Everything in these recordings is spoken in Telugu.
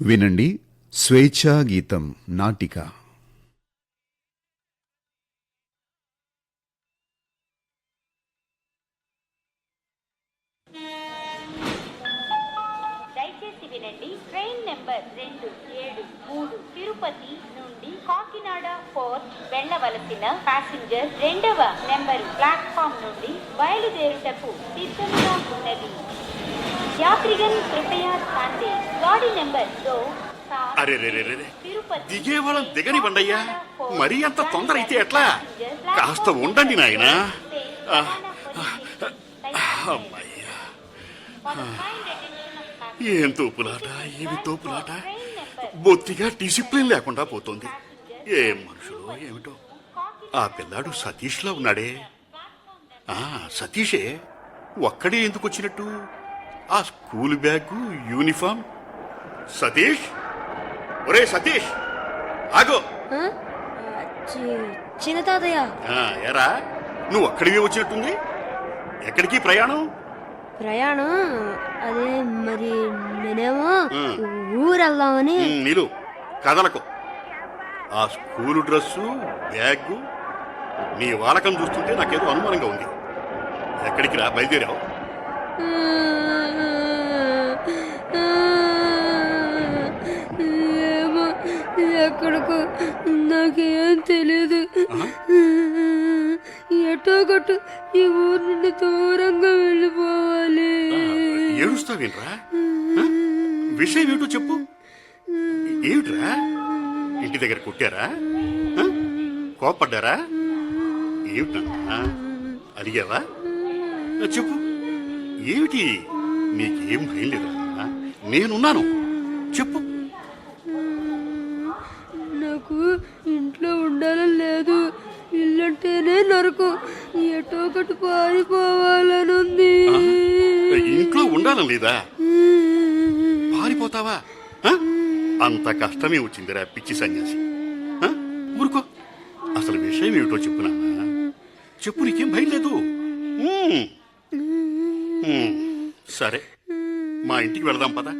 వినండి స్వేచ్ఛా గీతం నాటిక. దయచేసి వినండి. ట్రైన్ నెంబర్ రెండు ఏడు మూడు తిరుపతి నుండి కాకినాడ ఫోర్ట్ వెళ్ళవలసిన ప్యాసింజర్ రెండవ నెంబరు ప్లాట్ఫామ్ నుండి బయలుదేరుటకు సిద్ధంగా ఉన్నది. యాత్రిగన్ కృపయా స్థాండే గాడి నెంబర్ దో సాత్ అరే రే రే రే రే. తిరుపతి దిగే వాళ్ళం దిగనివ్వండయ్యా మరీ అంత తొందర అయితే ఎట్లా? కాస్త ఉండండి నాయనా. అమ్మయ్యా. ఏం తోపులాట ఏమి తోపులాట? బొత్తిగా డిసిప్లిన్ లేకుండా పోతుంది. ఏం మనుషులు ఏమిటో? ఆ పిల్లాడు సతీష్లా ఉన్నాడే. ఆ సతీషే ఒక్కడే ఎందుకు వచ్చినట్టు? ఆ స్కూల్ బ్యాగు యూనిఫామ్? సతీష్? ఒరే సతీష్! ఆగో! చిన్న తాతయ్య. ఏరా నువ్వు అక్కడికి వచ్చినట్టుంది? ఎక్కడికి ప్రయాణం? ప్రయాణం? అదే మరి నేనేమో ఉమ్. ఊరు వెళ్దామని ఉమ్, నిలు. కదలకు. ఆ స్కూలు డ్రెస్సు బ్యాగు నీ వాలకం చూస్తుంటే నాకేదో అనుమానంగా ఉంది. ఎక్కడికి రా? బయలుదేరావు. తెలియదు. ఎటో గట్టు ఈ ఊరు నుండి దూరంగా వెళ్ళిపోవాలి. ఏడుస్తావేంట్రా? విషయం ఏమిటో చెప్పు. ఏమిట్రా? ఇంటి దగ్గర కొట్టారా? కోపడ్డారా ఏమిటన్నా అడిగావా? చెప్పు. ఏమిటి? నీకేం భయం లేదా నేనున్నాను. చెప్పు. ఇల్లంటేనే నరకు. ఎటో ఒకటి పారిపోవాలనుంది. ఇంట్లో ఉండాలని లేదా? పారిపోతావా? అంత కష్టమే వచ్చిందిరా పిచ్చి సన్యాసి. ఊరుకో. అసలు విషయం ఏమిటో చెప్పునా? చెప్పు నీకేం భయం లేదు. సరే మా ఇంటికి వెళదాం పదా.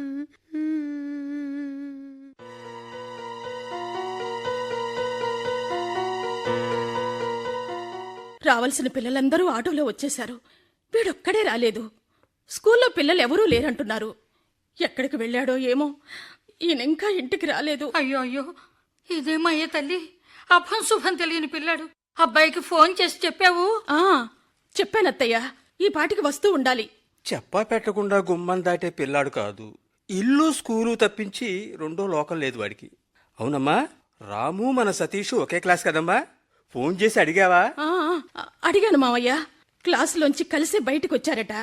రావాల్సిన పిల్లలందరూ ఆటోలో వచ్చేశారు. వీడొక్కడే రాలేదు. స్కూల్లో పిల్లలు ఎవరూ లేరంటున్నారు. ఎక్కడికి వెళ్ళాడో ఏమో ఈయన ఇంకా ఇంటికి రాలేదు. అయ్యో అయ్యో ఇదేమయ్యే తల్లి? అభం శుభం తెలియని పిల్లాడు. అబ్బాయికి ఫోన్ చేసి చెప్పావు? ఆ చెప్పానత్తయ్య ఈ పాటికి వస్తూ ఉండాలి. చెప్పా పెట్టకుండా గుమ్మం దాటే పిల్లాడు కాదు. ఇల్లు స్కూలు తప్పించి రెండో లోకం లేదు వాడికి. అవునమ్మా రాము మన సతీష్ ఒకే క్లాస్ కదమ్మా? ఫోన్ చేసి అడిగావా? ఆ ఆ, అడిగాను మావయ్య. క్లాసులోంచి కలిసి బయటికి వచ్చారట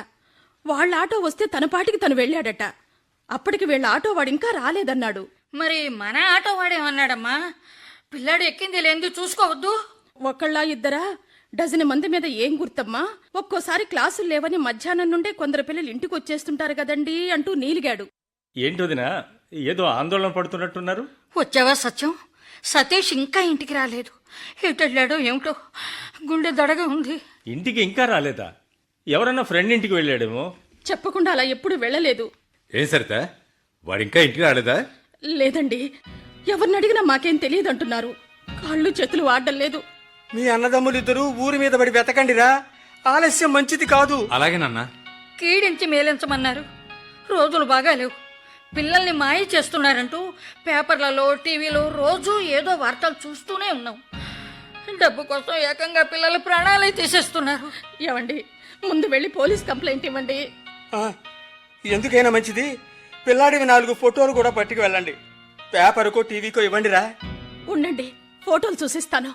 వాళ్ళ ఆటో వస్తే తన పాటికి తను వెళ్ళాడట. అప్పటికి వీళ్ళ ఆటో వాడు ఇంకా రాలేదన్నాడు. మరి మన ఆటో వాడేమన్నాడమ్మా? పిల్లాడు ఎక్కింది లేనిది చూసుకోవద్దు? ఒకళ్ళ ఇద్దరా? డజన్ మంది మీద ఏం గుర్తమ్మా? ఒక్కోసారి క్లాసులు లేవని మధ్యాహ్నం నుండే కొందరు పిల్లలు ఇంటికి వచ్చేస్తుంటారు కదండీ అంటూ నీలిగాడు. ఏంటోదినా ఏదో ఆందోళన పడుతున్నట్టున్నారు? వచ్చావా సత్యం? సతీష్ ఇంకా ఇంటికి రాలేదు. ఎటెళ్ళాడో ఏమిటో గుండె దడగా ఉంది. ఇంటికి ఇంకా రాలేదా? ఎవరన్నా ఫ్రెండ్ ఇంటికి వెళ్ళాడేమో? చెప్పకుండా అలా ఎప్పుడు వెళ్ళలేదు. ఏం సరిత? వాడింకా ఇంటికి రాలేదా? లేదండి. ఎవరిని అడిగినా మాకేం తెలియదంటున్నారు. కాళ్ళు చేతులు వాడడం లేదు. మీ అన్నదమ్ములిద్దరూ ఊరి మీద పడి వెతకండిరా. ఆలస్యం మంచిది కాదు. అలాగే నాన్న. కీడించి మేలించమన్నారు. రోజులు బాగాలేవు. పిల్లల్ని మాయ చేస్తున్నారంటూ పేపర్లలో టీవీలో రోజూ ఏదో వార్తలు చూస్తూనే ఉన్నాం. డబ్బు కోసం ఏకంగా పిల్లల ప్రాణాలే తీసేస్తున్నారు. ఏమండి ముందు వెళ్ళి పోలీస్ కంప్లైంట్ ఇవ్వండి. ఎందుకైనా మంచిది? పిల్లాడివి నాలుగు ఫోటోలు కూడా పట్టుకు వెళ్ళండి. పేపర్కో టీవీకో ఇవ్వండిరా. ఉండండి ఫోటోలు చూసిస్తాను.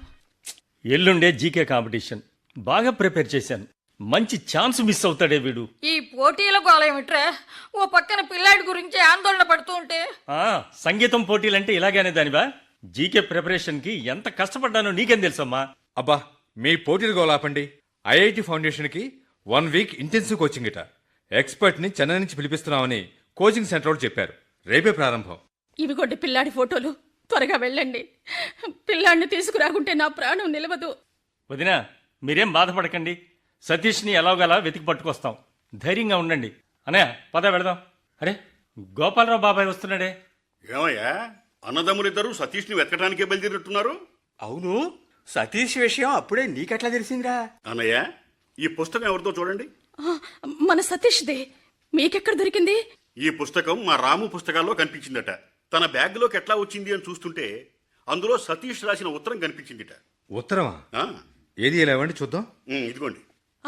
ఎల్లుండే జీకే కాంపిటీషన్. బాగా ప్రిపేర్ చేశాను. మంచి ఛాన్స్ మిస్ అవుతాడే వీడు. ఈ పోటీల గోళమిట్రా ఓ పక్కన పిల్లాడి గురించి ఆందోళన పడుతూ ఉంటే? ఆ సంగీతం పోటీలంటే ఇలాగనే దానివా? జీకే ప్రిపరేషన్కి ఎంత కష్టపడ్డానో నీకేం తెలుసమ్మా? అబ్బా మీ పోటీలు గోలాపండి ఐఐటి ఫౌండేషన్కి వన్ వీక్ ఇంటెన్సివ్ కోచింగ్ ఇట. ఎక్స్పర్ట్ని చెన్నై నుంచి పిలిపిస్తున్నామని కోచింగ్ సెంటర్ వాళ్ళు చెప్పారు. రేపే ప్రారంభం. ఇవిగోండి పిల్లాడి ఫోటోలు. త్వరగా వెళ్ళండి. పిల్లాడిని తీసుకురాకుంటే నా ప్రాణం నిలవదు. వదినా మీరేం బాధపడకండి. సతీష్ని ఎలాగలా వెతికి పట్టుకొస్తాం. ధైర్యంగా ఉండండి. అనే పద వెళదాం. అరే గోపాలరావు బాబాయ్ వస్తున్నాడే. ఏమయ్యా? అన్నదమ్ములిద్దరూ సతీష్ని వెతకడానికే బయలుదేరినట్టున్నారు? అవును. సతీష్ విషయం అప్పుడే నీకెట్లా తెలిసిందిరా? అన్నయ్య ఈ పుస్తకం ఎవరితో చూడండి. మన సతీష్దే. మీకెక్కడ దొరికింది? ఈ పుస్తకం మా రాము పుస్తకాల్లో కనిపించిందట. తన బ్యాగ్లోకి ఎట్లా వచ్చింది అని చూస్తుంటే అందులో సతీష్ రాసిన ఉత్తరం కనిపించిందిట. ఉత్తరమా? ఆ, ఏది ఇలా ఇవ్వండి చూద్దాం. ఉమ్, ఇదిగోండి.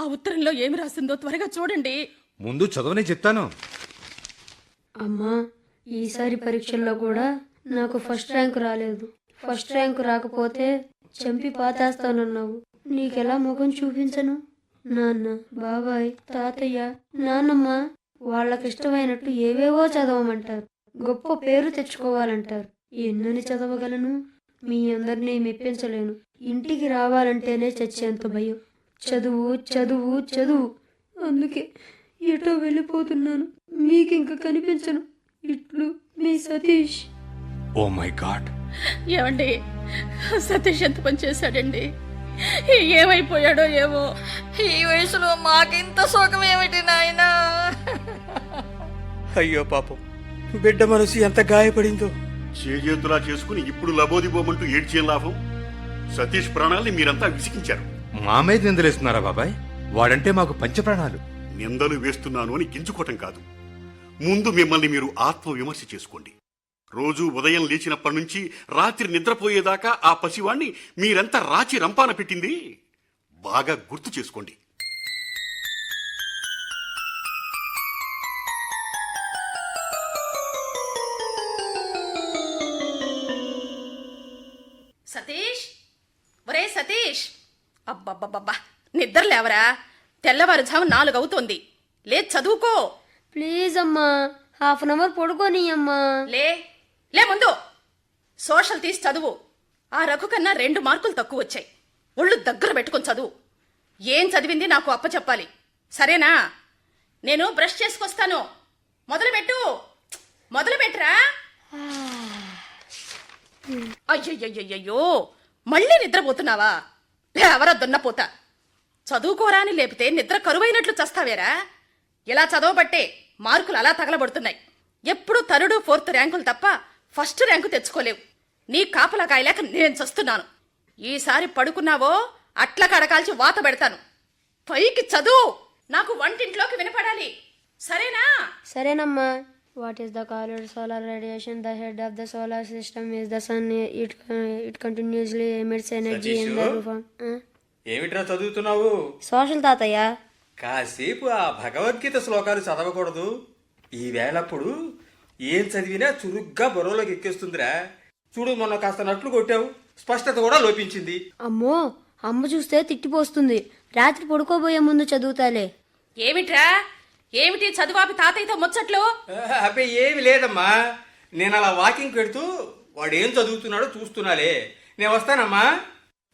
ఆ ఉత్తరంలో ఏమి రాసిందో త్వరగా చూడండి. ముందు చదవనే చెప్తాను. అమ్మా ఈసారి పరీక్షల్లో కూడా నాకు ఫస్ట్ ర్యాంక్ రాలేదు. ఫస్ట్ ర్యాంక్ రాకపోతే చంపి పాతేస్తానన్నావు. నీకెలా ముఖం చూపించను? నాన్న బాబాయ్ తాతయ్య నాన్నమ్మ వాళ్ళకిష్టమైనట్టు ఏవేవో చదవమంటారు. గొప్ప పేరు తెచ్చుకోవాలంటారు. ఎన్నని చదవగలను? మీ అందరినీ మెప్పించలేను. ఇంటికి రావాలంటేనే చచ్చేంత భయం. చదువు చదువు చదువు. అందుకే ఎటో వెళ్ళిపోతున్నాను. మీకింక కనిపించను. ఇట్లు మీ సతీష్. Oh my god. ఏమండి? సతీష్ ఎంత పని చేశాడండి? ఏమైపోయాడో ఏమో. ఈ వయసులో మాకింత సుఖం ఏమిటి నాయనా? అయ్యో పాపం. బిడ్డ మనసు ఎంత గాయపడిందో. చేజేతులా చేసుకుని ఇప్పుడు లబోదిబోమంటూ ఏడ్చేం లాభం? సతీష్ ప్రాణాల్ని మీరంతా విసిగించారు. మా మీద నిందలేస్తున్నారా బాబాయ్? వాడంటే మాకు పంచప్రాణాలు. నిందలు వేస్తున్నాను అని గింజుకోవటం కాదు. ముందు మిమ్మల్ని మీరు ఆత్మ విమర్శ చేసుకోండి. రోజు ఉదయం లేచినప్పటి నుంచి రాత్రి నిద్రపోయేదాకా ఆ పసివాణ్ణి మీరెంత రాచి రంపాన పెట్టింది? బాగా గుర్తు చేసుకోండి. సతీష్? ఒరే సతీష్! అబ్బబ్బబ్బబ్బా. నిద్ర లేవరా? తెల్లవారుజాము నాలుగు అవుతోంది లే చదువుకో. ప్లీజ్ అమ్మా హాఫ్ అన్ అవర్ పడుకోని అమ్మా లే లే ముందు. సోషల్ తీసి చదువు. ఆ రఘు కన్నా రెండు మార్కులు తక్కువ వచ్చాయి. ఒళ్ళు దగ్గర పెట్టుకొని చదువు. ఏం చదివింది నాకు అప్ప చెప్పాలి. సరేనా? నేను బ్రష్ చేసుకొస్తాను. మొదలు పెట్టు మొదలు పెట్టరా అయ్యయ్యయ్యయ్యో మళ్ళీ నిద్రపోతున్నావా? ఎవరా దున్నపోతా చదువుకోరా అని లేపితే నిద్ర కరువైనట్లు చస్తావేరా? ఇలా చదవబట్టే మార్కులు అలా తగలబడుతున్నాయి. ఎప్పుడు థర్డ్ ఫోర్త్ ర్యాంకులు తప్ప ఫస్ట్ ర్యాంకు తెచ్చుకోలేవు. నీ కాపలా కాయలేక నేను చస్తున్నాను. ఈసారి పడుకున్నావో అట్ల కడకాల్చి వాత పెడతాను. పైకి చదువు! నాకు వంటింట్లోకి వినపడాలి. సరేనా? సరేనమ్మా. What is the colour solar radiation the head of the solar system is the sun it it continuously emits energy in the రూపం ఏమిట్రా చదువుతున్నావు? సోషల్ తాతయ్య. కాసేపు ఆ భగవద్గీత శ్లోకాలు చదవకూడదు. ఈ వేళప్పుడు ఏం చదివినా చురుగ్గా బరువులోకి ఎక్కేస్తుందిరా. చూడు మొన్న కాస్త నట్లు కొట్టావు. స్పష్టత కూడా లోపించింది. అమ్మో అమ్మ చూస్తే తిట్టిపోస్తుంది. రాత్రి పడుకోబోయే ముందు చదువుతాలే. ఏమిట్రా? ఏమిటి చదువాపి తాతయ్యతో ముచ్చట్లు? అబ్బే ఏమి లేదమ్మా. నేను అలా వాకింగ్ పెడుతూ వాడు ఏం చదువుతున్నాడో చూస్తున్నాలే. నేను వస్తానమ్మా.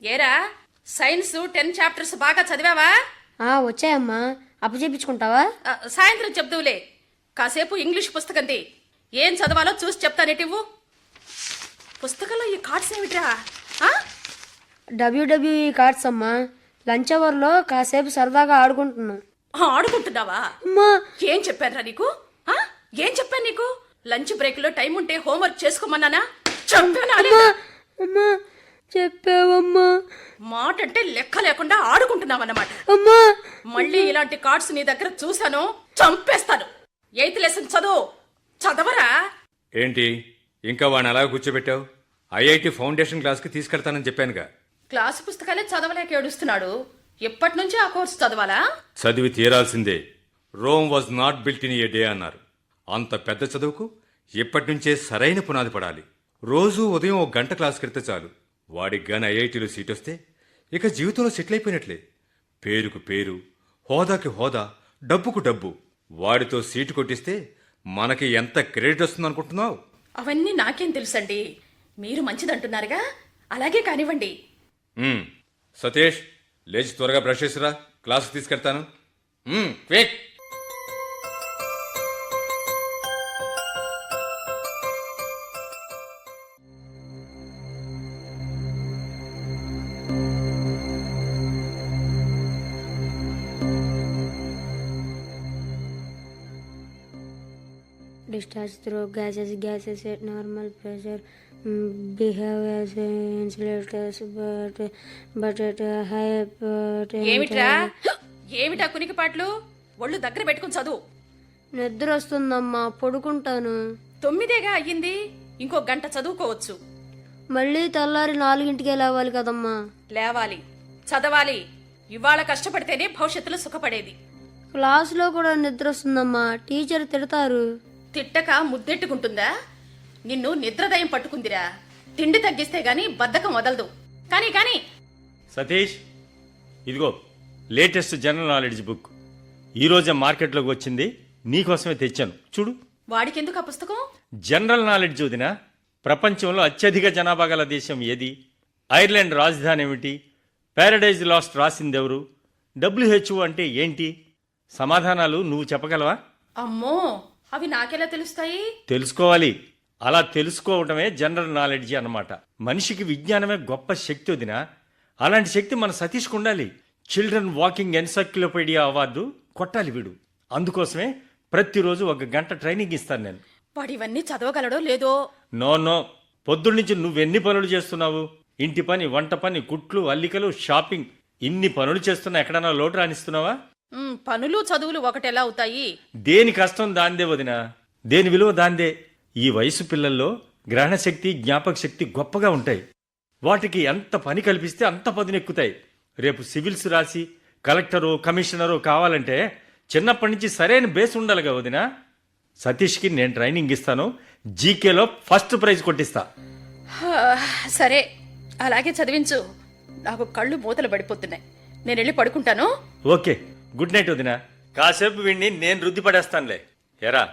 ఏరా సైన్స్ టెన్ చాప్టర్స్ బాగా చదివావా? ఆ వచ్చాయమ్మా. అప్పచెప్పించుకుంటావా ఆ, సాయంత్రం చెప్దువులే. కాసేపు ఇంగ్లీష్ పుస్తకం తీ. ఏం చదవాలో చూసి చెప్తానేటివ్వు పుస్తకంలో ఈ కార్డ్స్ ఏమిట్రా? డబ్ల్యూడబ్ల్యూఈ కార్డ్స్ అమ్మా. లంచ్ అవర్లో కాసేపు సరదాగా ఆడుకుంటున్నాం. ఆడుకుంటున్నావా? అమ్మా. ఏం చెప్పానురా నీకు? ఆ? ఏం చెప్పాను నీకు? లంచ్ బ్రేక్లో టైం ఉంటే హోంవర్క్ చేసుకోమన్నానా? చెప్పానా లేదా? అమ్మా. చెప్పావమ్మా. మాట అంటే లెక్క లేకుండా ఆడుకుంటున్నావన్నమాట. అమ్మా. మళ్ళీ ఇలాంటి కార్డ్స్ నీ దగ్గర చూశాను చంపేస్తాను. ఎయిత్ లెసన్ చదువు. చదవరా? ఏంటి? ఇంకా వాడిని అలా కూర్చోబెట్టావు? ఐఐటి ఫౌండేషన్ క్లాస్కి తీసుకెళ్తానని చెప్పానుగా. క్లాసు పుస్తకాలే చదవలేక ఏడుస్తున్నాడు. ఎప్పటి నుంచి ఆ కోర్సు చదవాలా? చదివి తీరాల్సిందే. Rome was not built in a day అన్నారు. అంత పెద్ద చదువుకు ఇప్పటి నుంచే సరైన పునాది పడాలి. రోజు ఉదయం ఒక గంట క్లాస్ కెడితే చాలు. వాడికి గాని ఐఐటీలో సీట్ వస్తే ఇక జీవితంలో సెటిల్ అయిపోయినట్లే. పేరుకు పేరు హోదాకి హోదా డబ్బుకు డబ్బు. వాడితో సీటు కొట్టిస్తే మనకి ఎంత క్రెడిట్ వస్తుంది అనుకుంటున్నావు? అవన్నీ నాకేం తెలుసండి. మీరు మంచిదంటున్నారుగా. అలాగే కానివ్వండి. సతీష్. లేచి త్వరగా బ్రష్ చేసిరా. క్లాసుకు తీసుకెళ్తాను. Quick. Discharge through gases gases normal pressure but at a high uh, ఏమిట్రా? ఏమిటా కునికిపాట్లు ఒళ్ళు దగ్గర పెట్టుకుని చదువు. నిద్ర వస్తుందమ్మా పడుకుంటాను. తొమ్మిదేగా అయ్యింది ఇంకో గంట చదువుకోవచ్చు. మళ్ళీ తెల్లారి నాలుగింటికే లేవాలి కదమ్మా. లేవాలి. చదవాలి. ఇవాళ కష్టపడితేనే భవిష్యత్తులో సుఖపడేది. క్లాసులో కూడా నిద్ర వస్తుందమ్మా టీచర్ తిడతారు. తిట్టక ముద్దెట్టుకుంటుందా? నిన్ను నిద్రదయం పట్టుకుందిరా. తిండి తగ్గిస్తే గాని బద్ధకం వదలదు. కానీ కానీ. సతీష్ ఇదిగో లేటెస్ట్ జనరల్ నాలెడ్జ్ బుక్. ఈరోజే మార్కెట్లోకి వచ్చింది నీకోసమే తెచ్చాను. చూడు. వాడికెందుకు ఆ పుస్తకం? జనరల్ నాలెడ్జ్ వదిన ప్రపంచంలో అత్యధిక జనాభా గల దేశం ఏది? ఐర్లాండ్ రాజధాని ఏమిటి? Paradise last రాసిందెవరు? డబ్ల్యూహెచ్ఓ అంటే ఏంటి? సమాధానాలు నువ్వు చెప్పగలవా? అమ్మో అవి నాకెలా తెలుస్తాయి? తెలుసుకోవాలి. అలా తెలుసుకోవటమే జనరల్ నాలెడ్జ్ అన్నమాట. మనిషికి విజ్ఞానమే గొప్ప శక్తి వదిన. అలాంటి శక్తి మన సతీష్కు ఉండాలి. చిల్డ్రన్ వాకింగ్ ఎన్సైక్లోపీడియా అవార్డు కొట్టాలి వీడు. అందుకోసమే ప్రతిరోజు ఒక గంట ట్రైనింగ్ ఇస్తాను నేను. వాడు ఇవన్నీ చదవగలడో లేదో? No no. పొద్దున్నుంచి నువ్వెన్ని పనులు చేస్తున్నావు? ఇంటి పని వంట పని కుట్లు అల్లికలు షాపింగ్. ఇన్ని పనులు చేస్తున్నా ఎక్కడన్నా లోటు రాణిస్తున్నావా పనులు చదువులు ఒకటెలా అవుతాయి? దేని కష్టం దాందే వదిన. దేని విలువ దాందే? ఈ వయసు పిల్లల్లో గ్రహణ శక్తి జ్ఞాపక శక్తి గొప్పగా ఉంటాయి. వాటికి ఎంత పని కల్పిస్తే అంత పదునెక్కుతాయి. రేపు సివిల్స్ రాసి కలెక్టరు కమిషనరు కావాలంటే చిన్నప్పటి నుంచి సరైన బేస్ ఉండాలిగా వదిన. సతీష్కి నేను ట్రైనింగ్ ఇస్తాను. జీకేలో ఫస్ట్ ప్రైజ్ కొట్టిస్తా. సరే. అలాగే చదివించు. నాకు కళ్ళు మూతలు పడిపోతున్నాయి. నేను వెళ్ళి పడుకుంటాను. ఓకే. గుడ్ నైట్ వదిన. కాసేపు వీడిని నేను రుద్ది పడేస్తానులే. ఎరా.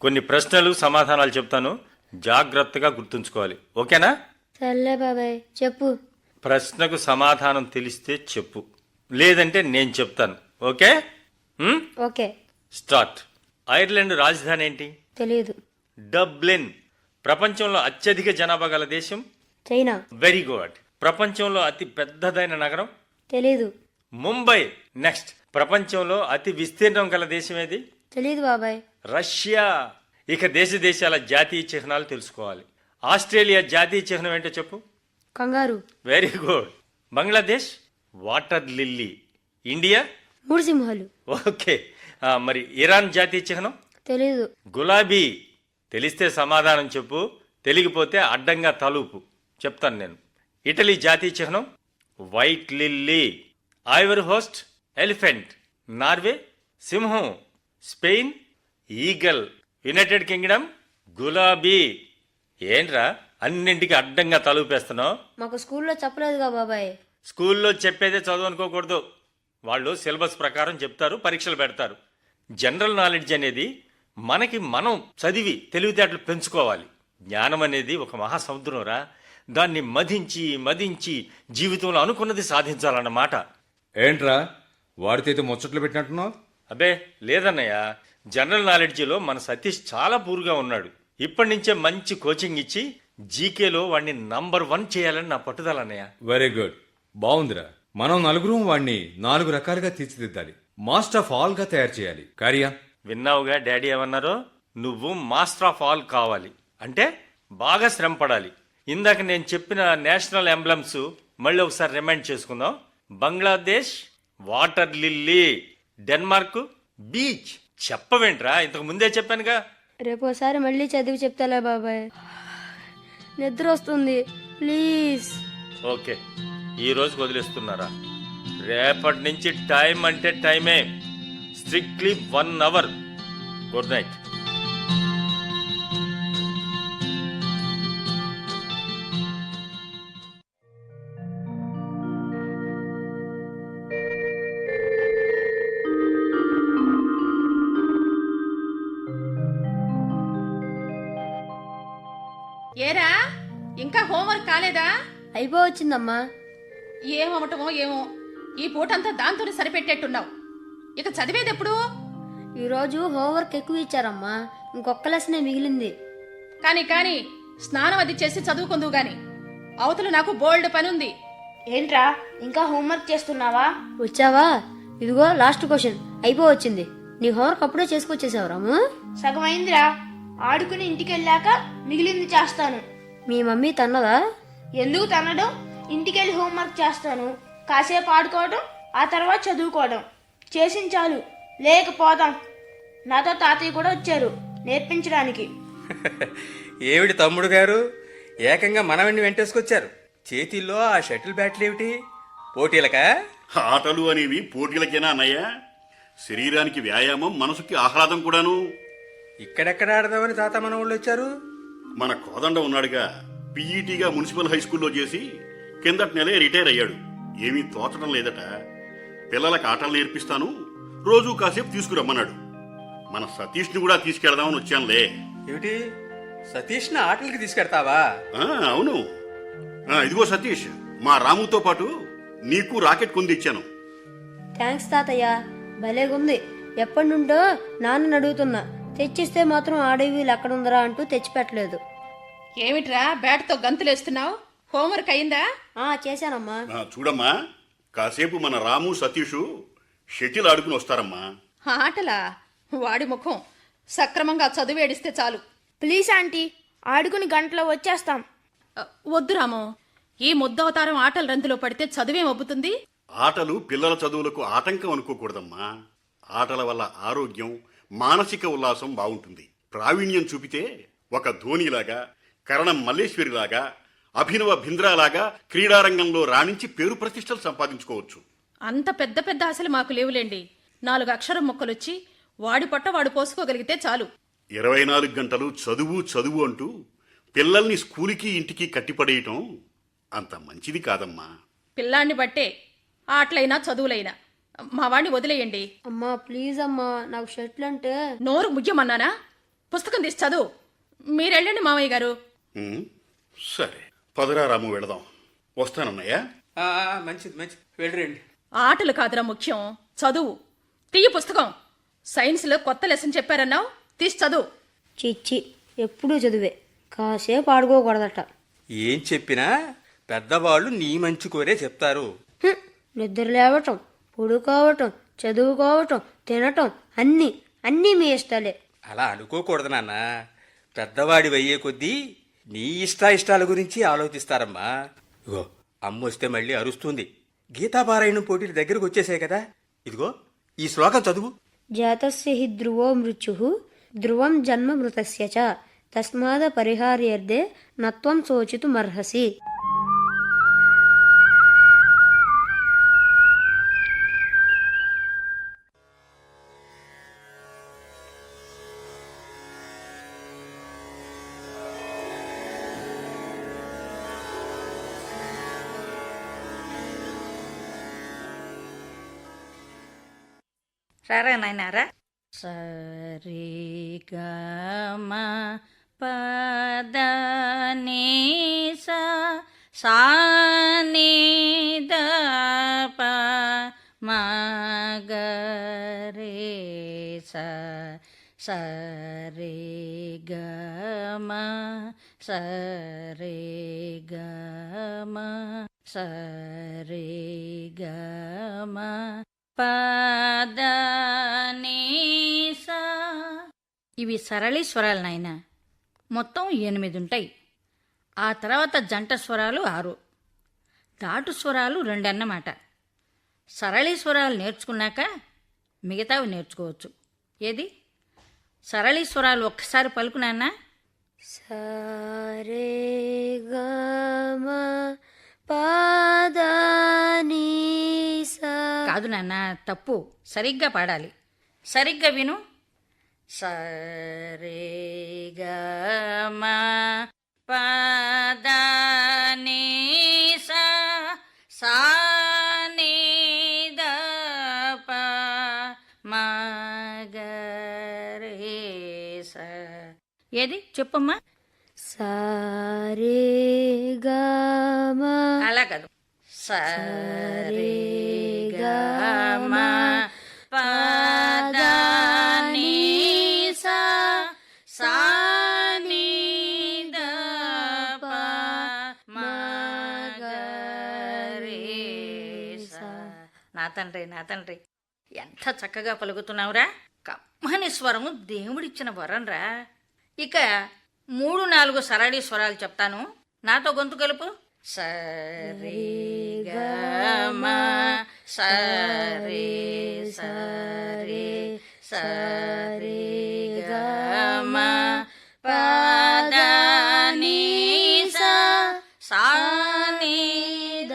కొన్ని ప్రశ్నలు సమాధానాలు చెప్తాను. జాగ్రత్తగా గుర్తుంచుకోవాలి. ఓకేనా? సర్లే బాబాయ్. చెప్పు. ప్రశ్నకు సమాధానం తెలిస్తే చెప్పు. లేదంటే నేను చెప్తాను. ఓకే? ఓకే. స్టార్ట్. ఐర్లాండ్ రాజధాని ఏంటి? తెలీదు. డబ్లిన్. ప్రపంచంలో అత్యధిక జనాభా గల దేశం? చైనా. Very good. ప్రపంచంలో అతి పెద్దదైన నగరం? తెలీదు. ముంబై. నెక్స్ట్. ప్రపంచంలో అతి విస్తీర్ణం గల దేశం ఏది? తెలీదు బాబాయ్. రష్యా. ఇక దేశ దేశాల జాతీయ చిహ్నాలు తెలుసుకోవాలి. ఆస్ట్రేలియా జాతీయ చిహ్నం ఏంటో చెప్పు? Kangaroo. Very good Bangladesh water lily. India? మూడు సింహాలు. ఓకే. మరి ఇరాన్ జాతీయ చిహ్నం? తెలీదు. గులాబీ. తెలిస్తే సమాధానం చెప్పు. తెలియకపోతే అడ్డంగా తలుపు. చెప్తాను నేను. ఇటలీ జాతీయ చిహ్నం? White lily. Ivory Coast elephant. Norway సింహం. స్పెయిన్ ఈగల్ యునైటెడ్ కింగ్డమ్ గులాబీ. ఏంట్రా అన్నింటికి అడ్డంగా తలుపేస్తున్నావు? మాకు స్కూల్లో చెప్పలేదుగా బాబాయ్. స్కూల్లో చెప్పేదే చదువు అనుకోకూడదు వాళ్ళు సిలబస్ ప్రకారం చెప్తారు పరీక్షలు పెడతారు. జనరల్ నాలెడ్జ్ అనేది మనకి మనం చదివి తెలివితేటలు పెంచుకోవాలి. జ్ఞానం అనేది ఒక మహాసముద్రంరా. దాన్ని మదించి మదించి జీవితంలో అనుకున్నది సాధించాలన్నమాట. ఏంట్రా వాడితో ముచ్చట్లు పెట్టినట్టున్నావు? అబే లేదన్నయ్య. జనరల్ నాలెడ్జిలో మన సతీష్ చాలా పూరుగా ఉన్నాడు. ఇప్పటి నుంచే మంచి కోచింగ్ ఇచ్చి జీకేలో వాడిని నంబర్ వన్ చేయాలని నా పట్టుదల అన్నయ్య. Very good. బాగుందిరా మనం నలుగురం వాడిని నాలుగు రకాలుగా తీర్చిదిద్దాలి. మాస్టర్ ఆఫ్ ఆల్గా తయారు చేయాలి. కార్యా? విన్నావుగా డాడీ ఏమన్నారో? నువ్వు మాస్టర్ ఆఫ్ ఆల్ కావాలి. అంటే బాగా శ్రమ పడాలి. ఇందాక నేను చెప్పిన నేషనల్ ఎంబ్లమ్స్ మళ్ళీ ఒకసారి రిమైండ్ చేసుకుందాం. Bangladesh water lily Denmark beech. చెప్పవేంట్రా? ఇంతకు ముందే చెప్పానుగా. రేపు ఒకసారి మళ్ళీ చదివి చెప్తాలే బాబాయ్. నిద్ర వస్తుంది. ప్లీజ్. ఓకే. ఈ రోజు వదిలేస్తున్నారా? రేపటి నుంచి టైం అంటే టైమే. Strictly one hour. Good night. ఏరా? ఇంకా హోంవర్క్ కాలేదా? అయిపోవచ్చిందమ్మా. ఏమవటమో ఏమో. ఈ పూటంతా దాంతోనే సరిపెట్టేట్టున్నావు. ఇక చదివేదెప్పుడు? ఈరోజు హోంవర్క్ ఎక్కువ ఇచ్చారమ్మా. ఇంకొక లెసనే మిగిలింది. కాని కాని స్నానం అది చేసి చదువుకుందువు గాని. అవతల నాకు బోల్డ్ పనుంది. ఏంట్రా ఇంకా హోంవర్క్ చేస్తున్నావా? వచ్చావా? ఇదిగో లాస్ట్ క్వశ్చన్. అయిపోవచ్చింది. నీ హోంవర్క్ అప్పుడే చేసుకొచ్చేసావు రాము. సగం అయిందిరా. ఆడుకుని ఇంటికి వెళ్ళాక మిగిలింది చేస్తాను. మీ మమ్మీ తన్నదా? ఎందుకు తనడం ఇంటికెళ్ళి హోంవర్క్ చేస్తాను. కాసేపు ఆడుకోవడం ఆ తర్వాత చదువుకోవడం. చేసింది చాలు. లేకపోదాం. నాతో తాతయ్య కూడా వచ్చారు నేర్పించడానికి. ఏమిటి తమ్ముడు గారు? ఏకంగా మనవణ్ణి వెంటేసుకొచ్చారు. చేతిల్లో ఆ షటిల్ బ్యాట్లు ఏమిటి? పోటీలకా? ఆటలు అనేవి పోటీలకేనా అన్నయ్య? శరీరానికి వ్యాయామం మనసుకి ఆహ్లాదం కూడాను. ఇక్కడెక్కడ ఆడదామని తాత మనవాళ్ళు వచ్చారు? మన కోదండ ఉన్నాడుగా. పీఈటీగా మున్సిపల్ హై స్కూల్లో చేసి కిందటి నెలే రిటైర్ అయ్యాడు. ఏమీ తోచడం లేదట. పిల్లలకు ఆటలు నేర్పిస్తాను. రోజు కాసేపు తీసుకురమ్మన్నాడు. మన సతీష్ని కూడా తీసుకెళ్దామని వచ్చానులే. ఏమిటి? సతీష్ని ఆటలకి తీసుకెడతావా ఆ, అవును. ఆ, ఇదిగో సతీష్ మా రాముతో పాటు నీకు రాకెట్ కొని ఇచ్చాను. థ్యాంక్స్ తాతయ్య. భలేగుంది. ఎప్పటి నుండో నాన్నని అడుగుతున్నా. తెచ్చిస్తే మాత్రం ఆడేవీలు ఎక్కడుందరా అంటూ తెచ్చిపెట్టలేదు. ఏమిట్రా బ్యాట్తో గంతులేస్తున్నావు? హోంవర్క్ అయిందా? ఆ చేశానమ్మా. ఆ, చూడమ్మా కాసేపు మన రాము సతీషు షటిల్ ఆడుకుని వస్తారమ్మా. ఆటలా? వాడి ముఖం సక్రమంగా చదువేడిస్తే చాలు. ప్లీజ్ ఆంటీ ఆడుకుని గంటలో వచ్చేస్తాం. అ, వద్దు రాము. ఈ ముద్దవతారం ఆటల రందులో పడితే చదువేం ఒప్పుతుంది? ఆటలు పిల్లల చదువులకు ఆటంకం అనుకోకూడదమ్మా. ఆటల వల్ల ఆరోగ్యం మానసిక ఉల్లాసం బాగుంటుంది. ప్రావీణ్యం చూపితే ఒక ధోనిలాగా కరణం మల్లేశ్వరిలాగా అభినవ భింద్రాలాగా క్రీడారంగంలో రాణించి పేరు ప్రతిష్టలు సంపాదించుకోవచ్చు. అంత పెద్ద పెద్ద ఆశలు మాకు లేవులేండి. నాలుగు అక్షరం మొక్కలొచ్చి వాడి పొట్ట వాడు పోసుకోగలిగితే చాలు. ఇరవై నాలుగు గంటలు చదువు చదువు అంటూ పిల్లల్ని స్కూలుకి ఇంటికి కట్టిపడేయటం అంత మంచిది కాదమ్మా. పిల్లాన్ని బట్టే ఆటలైనా చదువులైనా. మా వాడిని వదిలేయండి. అమ్మా ప్లీజ్ అమ్మా నాకు షర్ట్లు అంటే నోరు ముయ్యమన్నానా? పుస్తకం తీసి చదువు. మీరెళ్ళండి మామయ్య గారు. ఉమ్, సరే. పదరా రాము వెళదాం. వస్తానన్నయ్యా. ఆ, ఆ, మంచిది మంచిది. వెళ్ళిరండి. ఆటలు కాదురా ముఖ్యం. చదువు. తీయ పుస్తకం. సైన్స్లో కొత్త లెసన్ చెప్పారన్నావు. తీసి చదువు. చిచ్చి ఎప్పుడూ చదివే. కాసేపు ఆడుకోకూడదట. ఏం చెప్పినా పెద్దవాళ్ళు నీ మంచి కోరే చెప్తారు. నిద్ర లేవటం. పడుకోవటం చదువుకోవటం తినటం అన్నీ అన్నీ మీ ఇష్టాలే. అలా అనుకోకూడదు నాన్న. పెద్దవాడి అయ్యే కొద్దీ నీ ఇష్టాయిష్టాల గురించి ఆలోచిస్తారమ్మా. ఇగో అమ్మ వస్తే మళ్ళీ అరుస్తుంది. గీతాపారాయణం పోటీలు దగ్గరకు వచ్చేసాయి కదా. ఇదిగో ఈ శ్లోకం చదువు. జాతస్య హి ధ్రువో మృత్యు ధ్రువం జన్మ మృతస్య చ. తస్మాద పరిహార్యర్థే నత్వం శోచితుమర్హసి. రారా నాయనారా సరి గమ పద నీ సా సా స సరి గ సరి గ సరి గ పదనీసా. ఇవి సరళి స్వరాలు నాయన. మొత్తం ఎనిమిది ఉంటాయి ఆ తర్వాత జంట స్వరాలు ఆరు. దాటు స్వరాలు రెండన్నమాట. సరళి స్వరాలు నేర్చుకున్నాక మిగతావి నేర్చుకోవచ్చు. ఏది? సరళి స్వరాలు ఒక్కసారి పలుకునాన్నా సరే గమ కాదు నాన్న తప్పు. సరిగ్గా పాడాలి. సరిగ్గా విను. సరే గమ పదని సా సా ని ద ప మ గ రే స. ఏది? చెప్పమ్మా. సరే గమ అలా కాదు సరే గమ నా తండ్రి నా తండ్రి ఎంత చక్కగా పలుకుతున్నావురా. కమ్మని స్వరము దేవుడిచ్చిన వరంరా. ఇక మూడు నాలుగు సరళి స్వరాలు చెప్తాను. నాతో గొంతు కలుపు. సరే గమ సరే సరే సరే గమ పద ని సా సా ని ద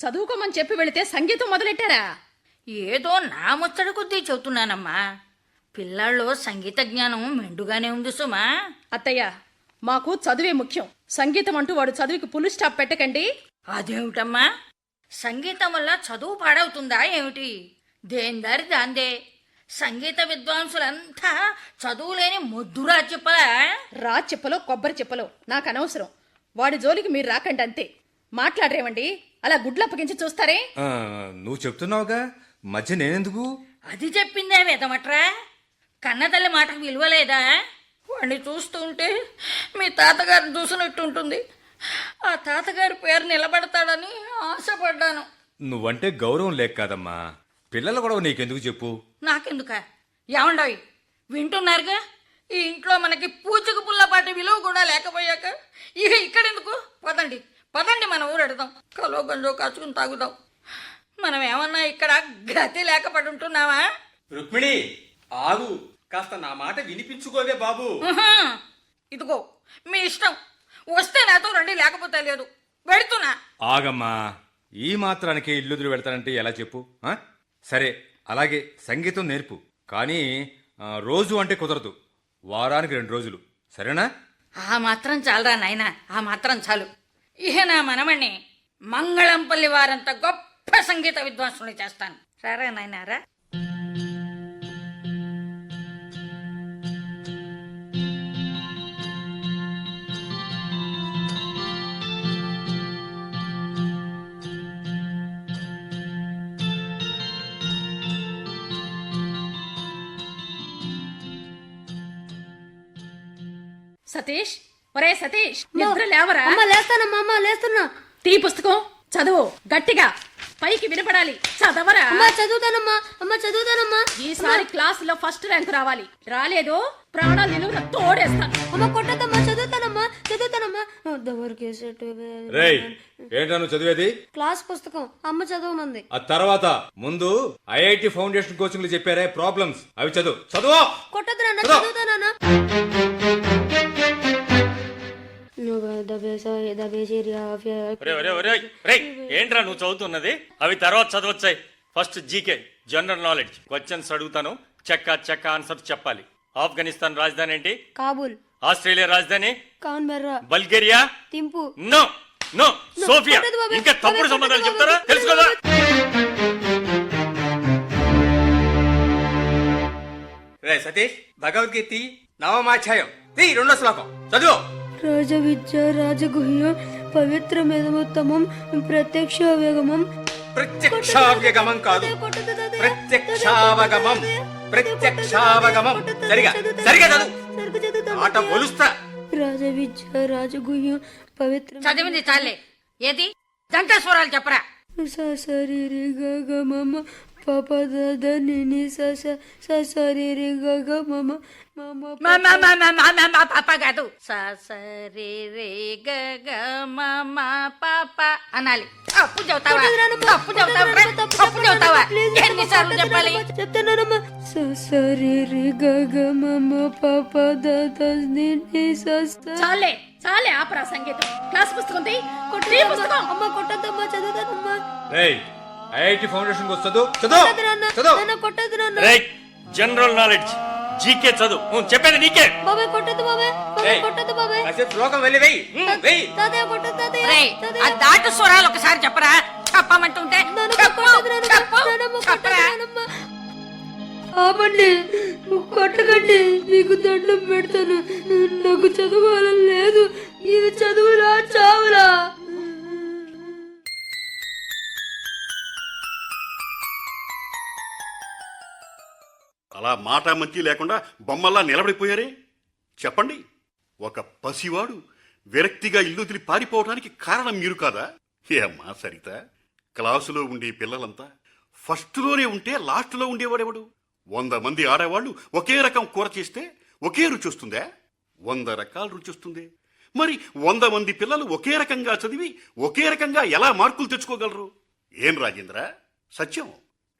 చదువుకోమని చెప్పి వెళితే సంగీతం మొదలెట్టారా? ఏదో నా ముచ్చట కొద్దీ చెబుతున్నానమ్మా. పిల్లాళ్ళు సంగీత జ్ఞానం మెండుగానే ఉంది సుమా. అత్తయ్య మాకు చదువే ముఖ్యం. సంగీతం అంటూ వాడు చదువుకి పులు స్టాప్ పెట్టకండి. అదేమిటమ్మా? సంగీతం వల్ల చదువు పాడవుతుందా ఏమిటి? దేని దారి దాందే. సంగీత విద్వాంసులంతా చదువులేని మొద్దురా చెప్పలా రా చెప్పలో కొబ్బరి చెప్పలో నాకు అనవసరం. వాడి జోలికి మీరు రాకండి అంతే. మాట్లాడరేమండి? అలా గుడ్లప్పగించి చూస్తారే? ఆ, నువ్వు చెప్తున్నావుగా? మధ్య నేనెందుకు అది చెప్పిందే వేదమట్రా. కన్నతల్లి మాటకు విలువలేదా? వాడిని చూస్తుంటే మీ తాతగారిని చూసినట్టుంటుంది ఆ తాతగారి పేరు నిలబడతాడని ఆశపడ్డాను. నువ్వంటే గౌరవం లేక కాదమ్మా. పిల్లల గొడవ నీకెందుకు చెప్పు? నాకెందుక? ఏమండవి వింటున్నారుగా? ఈ ఇంట్లో మనకి పూచకు పుల్లపాటి విలువ కూడా లేకపోయాక ఇక ఇక్కడెందుకు? పదండి. పదండి మన ఊరు ఎడదాం కలో గంజో కాచుకుని తాగుదాం. మనం ఏమన్నా ఇక్కడ గతి లేకపడి ఉంటున్నావా రుక్మిణి ఆగు. కాస్త నా మాట వినిపించుకోవే బాబు. ఇదిగో మీ ఇష్టం. వస్తే నాతో రండి లేకపోతే లేదు. వెడుతున్నా ఆగమ్మా. ఈ మాత్రానికి ఇల్లుదురు వెళ్తానంటే ఎలా చెప్పు? సరే అలాగే సంగీతం నేర్పు. కానీ రోజు అంటే కుదరదు. వారానికి రెండు రోజులు. సరేనా? ఆ మాత్రం చాలరా నాయనా. ఆ మాత్రం చాలు. ఇహ నా మనమణ్ణి మంగళంపల్లి వారంత గొప్ప సంగీత విద్వాంసుని చేస్తాను. సరే నాయనారా సతీష్ ఒరే సతీష్ నిద్ర లేవరా? అమ్మ లేస్తానమ్మా అమ్మ లేస్తున్నా. తీ పుస్తకం చదువు గట్టిగా. పైకి వినపడాలి. చదవరా? అమ్మ చదువుతానమ్మా. అమ్మ చదువుతానమ్మా. ఈసారి క్లాసులో ఫస్ట్ ర్యాంక్ రావాలి. రాలేదు ప్రాణాలు నిలువున తోడేస్తాను అమ్మ కొట్టద్దమ్మా చదువుతానమ్మా చదువుతానమ్మా. దవరికేసేట్టు రేయ్ ఏంటా నువ్వు చదివేది? క్లాస్ పుస్తకం. అమ్మ చదవమంది. ఆ తర్వాత ముందు ఐఐటి ఫౌండేషన్ కోచింగ్లు చెప్పారే ప్రాబ్లమ్స్. అవి చదువు. చదువు! కొట్టద్దు నాన్న చదువు. ఏంట్రా నువ్వు చదువుతున్నది? అవి తర్వాత చదవచ్చాయి. First GK general knowledge questions అడుగుతాను. చెక్క చెక్క ఆన్సర్ చెప్పాలి. ఆఫ్ఘనిస్తాన్ రాజధాని ఏంటి? కాబూల్. ఆస్ట్రేలియా రాజధాని? Canberra Bulgaria? Thimphu no no Sofia. ఇంకా తప్పుడు సంబంధాలు చెప్తారా? బాబు. తెలుసు కదా రే సతీష్ భగవద్గీత నవమాధ్యాయం. తీ రెండో శ్లోకం. చదువు. రాజ విద్య రాజగుహ్యం పవిత్రమేదముత్తమం ప్రత్యక్ష వేగమం ప్రత్యక్షావ్యగమం కాదు. ప్రత్యక్షావగమం. ప్రత్యక్షావగమం. సరిగా. సరిగా చదువు. ఆట ఒలుస్తా రాజ విద్య రాజగుహ్యం పవిత్ర చదివింది చాలే. ఏది? జంట స్వరాలు చెప్పరా సరి రి గ గ మమ పప ద ని ని స స స సరి రి గ గ మమ మమ మా మా మా మా మా మా మా పాప కాదు. స స రే గ గ మా మా పాప అనాలి. తప్పు చెబుతావా? తప్పు చెబుతావా? తప్పు చెబుతావా? ఎన్నిసార్లు చెప్పాలి చెప్తున్నానమ్మా స సరి రి గ గ మమ పప ద ద ని ని స స చాలే చాలే ఆపరా సంగీతం క్లాస్ పుస్తకం తీ తీ పుస్తకం. అమ్మ కొట్టద్దమ్మా చదువుతానమ్మా. రేయ్ ఐఐటి ఫౌండేషన్ చదువు. చదువు. చదువు. నాన్న కొట్టద్దు నాన్న. రే జనరల్ నాలెడ్జ్ జీకే చదువు. చెప్పేది నీకే. బాబాయ్ కొట్టద్దు బాబాయ్. బాబాయ్ ఏయ్. కొట్టద్దు బాబాయ్. కాసేపు శ్లోకం వెళ్ళి వెయ్యి. వెయ్యి. తాతయ్య కొట్టద్దు తాతయ్య. రేయ్, ఆ దాటు స్వరాలు ఒకసారి చెప్పరా? చెప్పమంటుంటే ఆపండి. కొట్టకండి. మీకు దండం పెడతాను. నాకు చదవాలని లేదు. ఇది చదువులా చావులా అలా మాట లేకుండా బొమ్మల్లా నిలబడిపోయారే? చెప్పండి. ఒక పసివాడు విరక్తిగా ఇల్లు వదిలి పారిపోవడానికి కారణం మీరు కాదా? ఏమ్మా సరిత క్లాసులో ఉండే పిల్లలంతా ఫస్ట్లోనే ఉంటే లాస్ట్లో ఉండేవాడెవడు? వంద మంది ఆడేవాళ్ళు ఒకే రకం కూర చేస్తే ఒకే రుచి వస్తుందా? వంద రకాల రుచి వస్తుంది. మరి వంద మంది పిల్లలు ఒకే రకంగా చదివి ఒకే రకంగా ఎలా మార్కులు తెచ్చుకోగలరు? ఏం రాజేంద్ర? సత్యం.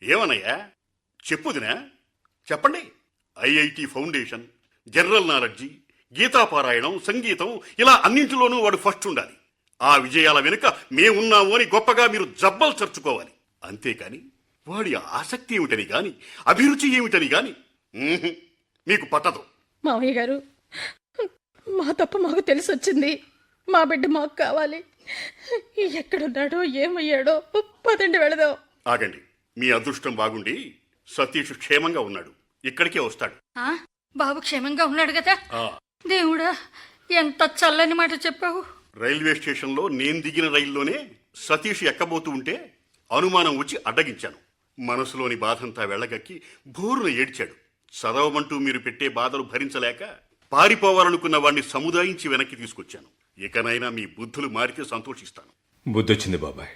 ఏమనయ్యా చెప్పుదినా చెప్పండి. ఐఐటి ఫౌండేషన్ జనరల్ నాలెడ్జి గీతాపారాయణం సంగీతం ఇలా అన్నింటిలోనూ వాడు ఫస్ట్ ఉండాలి. ఆ విజయాల వెనుక మేమున్నాము అని గొప్పగా మీరు జబ్బలు చర్చుకోవాలి. అంతేకాని వాడి ఆసక్తి ఏమిటని గాని అభిరుచి ఏమిటని గాని మీకు పట్టదు. మామయ్య గారు మా తప్ప మాకు తెలిసి వచ్చింది మా బిడ్డ మాకు కావాలి. ఎక్కడున్నాడో ఏమయ్యాడో పదండి వెళదాం. ఆగండి. మీ అదృష్టం బాగుండి సతీష్ క్షేమంగా ఉన్నాడు. ఇక్కడికే వస్తాడు. ఆ, బాబు క్షేమంగా ఉన్నాడు కదా? ఆ. దేవుడా ఎంత చల్లని మాట చెప్పావు. రైల్వే స్టేషన్లో నేను దిగిన రైల్లోనే సతీష్ ఎక్కబోతూ ఉంటే అనుమానం వచ్చి అడ్డగించాను. మనసులోని బాధంతా వెళ్ళగక్కి బోరున ఏడ్చాడు. చదవమంటూ మీరు పెట్టే బాధలు భరించలేక పారిపోవాలనుకున్న వాణ్ణి సముదాయించి వెనక్కి తీసుకొచ్చాను. ఇకనైనా మీ బుద్ధులు మారితే సంతోషిస్తాను. బుద్ధొచ్చింది బాబాయ్.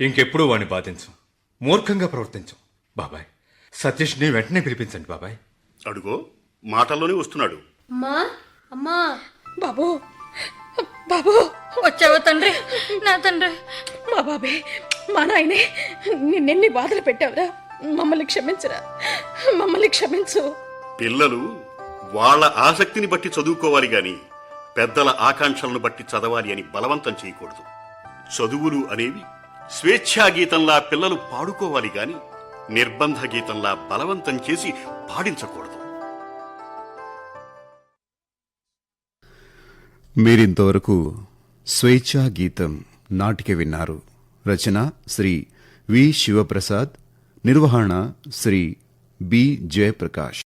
ఇంకెప్పుడూ వాడిని బాధించం. మూర్ఖంగా ప్రవర్తించం. బాబాయ్. సతీష్ని వెంటనే పిలిపించండి బాబాయ్. అడుగో మాటల్లోనే వస్తున్నాడు. అమ్మా అమ్మా. బాబు బాబు. వచ్చావా తండ్రి? నా తండ్రి. మా బాబే మా నాయనే నిన్నెన్ని బాధలు పెట్టావురా? మమ్మల్ని క్షమించరా? మమ్మల్ని క్షమించు. పిల్లలు వాళ్ళ ఆసక్తిని బట్టి చదువుకోవాలి గాని పెద్దల ఆకాంక్షలను బట్టి చదవాలి అని బలవంతం చేయకూడదు. చదువులు అనేవి స్వేచ్ఛా గీతంలా పిల్లలు పాడుకోవాలి గాని నిర్బంధ గీతంలా బలవంతం చేసి పాడించకూడదు. మీరింతవరకు స్వేచ్ఛా గీతం నాటిక విన్నారు. రచన శ్రీ వి శివప్రసాద్ నిర్వహణ శ్రీ బి జయప్రకాష్.